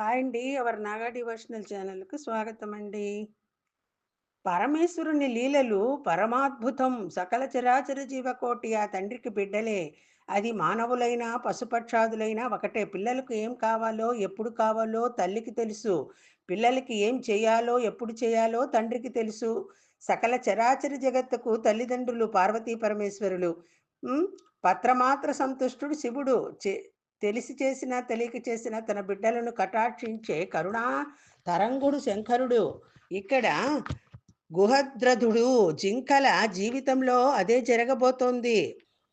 Hi అండి. Hour Naga devotional ఛానల్కు స్వాగతం అండి. పరమేశ్వరుని లీలలు పరమాద్భుతం. సకల చరాచర జీవకోటి ఆ తండ్రికి బిడ్డలే. అది మానవులైనా, పశుపక్షాదులైనా ఒకటే. పిల్లలకు ఏం కావాలో, ఎప్పుడు కావాలో తల్లికి తెలుసు. పిల్లలకి ఏం చేయాలో, ఎప్పుడు చేయాలో తండ్రికి తెలుసు. సకల చరాచర జగత్తుకు తల్లిదండ్రులు పార్వతీ పరమేశ్వరులు. పత్రమాత్ర సంతుష్టుడు శివుడు. తెలిసి చేసినా, తెలియక చేసినా తన బిడ్డలను కటాక్షించే కరుణా తరంగుడు శంకరుడు. ఇక్కడ గుహద్రథుడు జింకల జీవితంలో అదే జరగబోతోంది.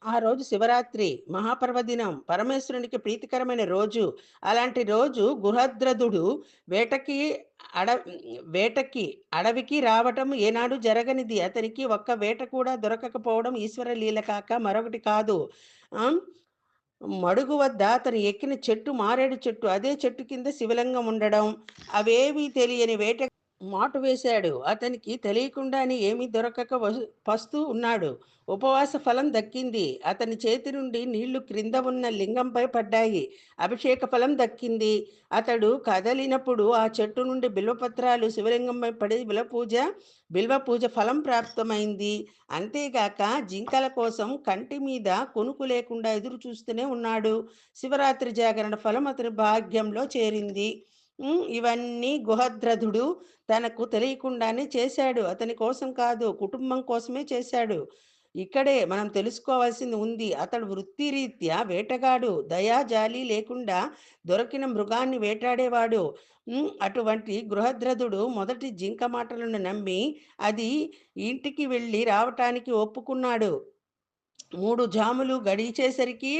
ఆ రోజు శివరాత్రి మహాపర్వదినం. పరమేశ్వరునికి ప్రీతికరమైన రోజు. అలాంటి రోజు గుహద్రథుడు వేటకి అడ వేటకి అడవికి రావటం ఏనాడు జరగనిది. అతనికి ఒక్క వేట కూడా దొరకకపోవడం ఈశ్వర లీల కాక మరొకటి కాదు. మడుగు వద్ద అతను ఎక్కిన చెట్టు మారేడు చెట్టు. అదే చెట్టు కింద శివలింగం ఉండడం. అవేవీ తెలియని వేట మాటు వేశాడు. అతనికి తెలియకుండానే ఏమీ దొరకక పస్తూ ఉన్నాడు. ఉపవాస ఫలం దక్కింది. అతని చేతి నుండి నీళ్ళు క్రింద ఉన్న లింగంపై పడ్డాయి. అభిషేక ఫలం దక్కింది. అతడు కదలినప్పుడు ఆ చెట్టు నుండి బిల్వపత్రాలు శివలింగంపై పడి బిలపూజ బిల్వ పూజ ఫలం ప్రాప్తమైంది. అంతేగాక జింకల కోసం కంటి మీద కొనుకు లేకుండా ఎదురు చూస్తూనే ఉన్నాడు. శివరాత్రి జాగరణ ఫలం అతని భాగ్యంలో చేరింది. ఇవన్నీ గుహద్రథుడు తనకు తెలియకుండానే చేశాడు. అతని కోసం కాదు, కుటుంబం కోసమే చేశాడు. ఇక్కడే మనం తెలుసుకోవాల్సింది ఉంది. అతడు వృత్తిరీత్యా వేటగాడు. దయా జాలి లేకుండా దొరికిన మృగాన్ని వేటాడేవాడు. అటువంటి గృహద్రథుడు మొదటి జింక మాటలను నమ్మి అది ఇంటికి వెళ్ళి రావటానికి ఒప్పుకున్నాడు. మూడు జాములు గడిచేసరికి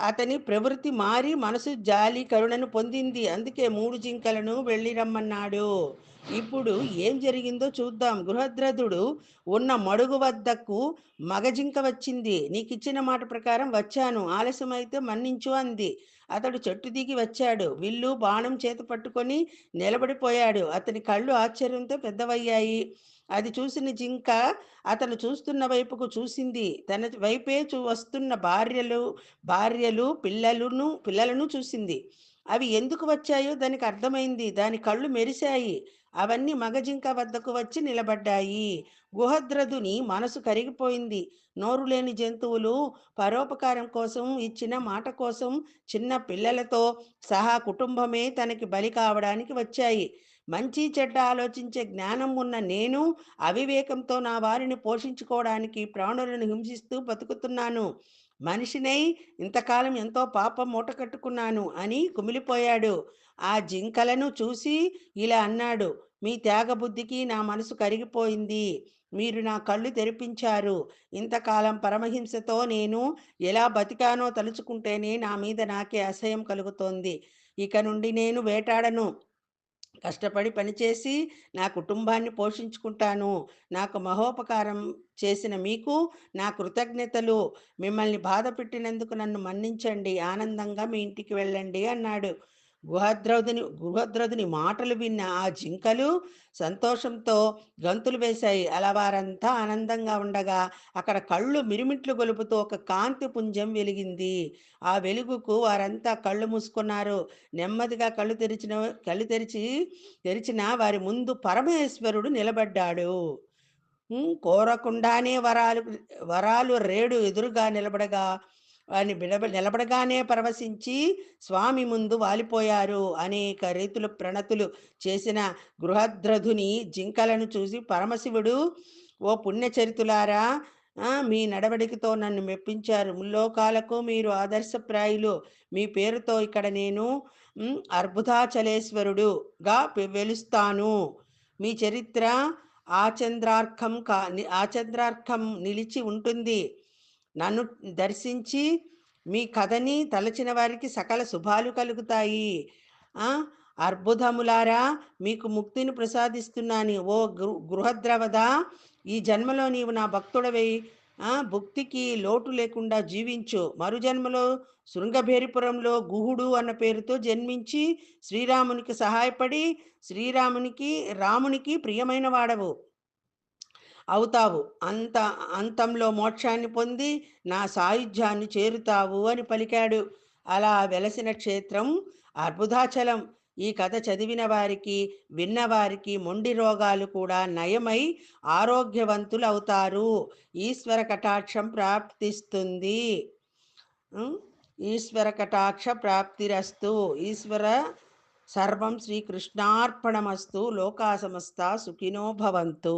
అతని ప్రవృత్తి మారి మనసు జాలి, కరుణను పొందింది. అందుకే మూడు జింకలను వెళ్ళి రమ్మన్నాడు. ఇప్పుడు ఏం జరిగిందో చూద్దాం. గృహద్రథుడు ఉన్న మడుగు వద్దకు మగ జింక వచ్చింది. నీకిచ్చిన మాట ప్రకారం వచ్చాను. ఆలస్యమైతే మన్నించు అంది. అతడు చెట్టు దిగి వచ్చాడు. విల్లు, బాణం చేత పట్టుకొని నిలబడిపోయాడు. అతని కళ్ళు ఆశ్చర్యంతో పెద్దవయ్యాయి. అది చూసిన జింక అతను చూస్తున్న వైపుకు చూసింది. తన వైపే చూ వస్తున్న భార్యలు భార్యలు, పిల్లలను పిల్లలను చూసింది. అవి ఎందుకు వచ్చాయో దానికి అర్థమైంది. దాని కళ్ళు మెరిశాయి. అవన్నీ మగ జింక వద్దకు వచ్చి నిలబడ్డాయి. గుహద్రదుని మనసు కరిగిపోయింది. నోరు లేని జంతువులు పరోపకారం కోసం ఇచ్చిన మాట కోసం చిన్న పిల్లలతో సహా కుటుంబమే తనకి బలి కావడానికి వచ్చాయి. మంచి చెడ్డ ఆలోచించే జ్ఞానం ఉన్న నేను అవివేకంతో నా వారిని పోషించుకోవడానికి ప్రాణులను హింసిస్తూ బతుకుతున్నాను. మనిషినై ఇంతకాలం ఎంతో పాపం మూటకట్టుకున్నాను అని కుమిలిపోయాడు. ఆ జింకలను చూసి ఇలా అన్నాడు. మీ త్యాగబుద్ధికి నా మనసు కరిగిపోయింది. మీరు నా కళ్ళు తెరిపించారు. ఇంతకాలం పరమహింసతో నేను ఎలా బతికానో తలుచుకుంటేనే నా మీద నాకే అసహ్యం కలుగుతోంది. ఇక నుండి నేను వేటాడను. కష్టపడి పనిచేసి నా కుటుంబాన్ని పోషించుకుంటాను. నాకు మహోపకారం చేసిన మీకు నా కృతజ్ఞతలు. మిమ్మల్ని బాధపెట్టినందుకు నన్ను మన్నించండి. ఆనందంగా మీ ఇంటికి వెళ్ళండి అన్నాడు. గుహద్రౌదిని గుహద్రథుని మాటలు విన్న ఆ జింకలు సంతోషంతో గంతులు వేశాయి. అలా వారంతా ఆనందంగా ఉండగా అక్కడ కళ్ళు మిరుమిట్లు గొలుపుతూ ఒక కాంతి పుంజం వెలిగింది. ఆ వెలుగుకు వారంతా కళ్ళు మూసుకున్నారు. నెమ్మదిగా కళ్ళు తెరిచిన కళ్ళు తెరిచి తెరిచిన వారి ముందు పరమేశ్వరుడు నిలబడ్డాడు. కోరకుండానే వరాలు వరాలు రేడు ఎదురుగా నిలబడగా వారిని విడబ నిలబడగానే పరవశించి స్వామి ముందు వాలిపోయారు. అనేక రీతులు ప్రణతులు చేసిన గృహద్రథుని జింకలను చూసి పరమశివుడు ఓ పుణ్యచరితులారా! ఆ! మీ నడవడికతో నన్ను మెప్పించారు. ముల్లోకాలకు మీరు ఆదర్శప్రాయులు. మీ పేరుతో ఇక్కడ నేను అర్బుదాచలేశ్వరుడుగా వెలుస్తాను. మీ చరిత్ర ఆచంద్రార్కం కా ఆచంద్రార్కం నిలిచి ఉంటుంది. నన్ను దర్శించి మీ కథని తలచిన వారికి సకల శుభాలు కలుగుతాయి. అర్బుధములారా అర్బుదములారా! మీకు ముక్తిని ప్రసాదిస్తున్నాను. ఓ గృ గృహద్రవదా! ఈ జన్మలో నీవు నా భక్తుడవై భక్తికి లోటు లేకుండా జీవించు. మరుజన్మలో శృంగభేరిపురంలో గుహుడు అన్న పేరుతో జన్మించి శ్రీరామునికి సహాయపడి శ్రీరామునికి రామునికి ప్రియమైన వాడవు. అవుతావు. అంత అంతంలో మోక్షాన్ని పొంది నా సాయుధ్యాన్ని చేరుతావు అని పలికాడు. అలా వెలసిన క్షేత్రం అర్బుదాచలం. ఈ కథ చదివిన వారికి విన్నవారికి మొండి రోగాలు కూడా నయమై ఆరోగ్యవంతులు అవుతారు ఈశ్వర కటాక్షం ప్రాప్తిస్తుంది ఈశ్వర కటాక్ష ప్రాప్తిరస్తు ఈశ్వర సర్వం శ్రీకృష్ణార్పణమస్తు లోకా సమస్త సుఖినో భవంతు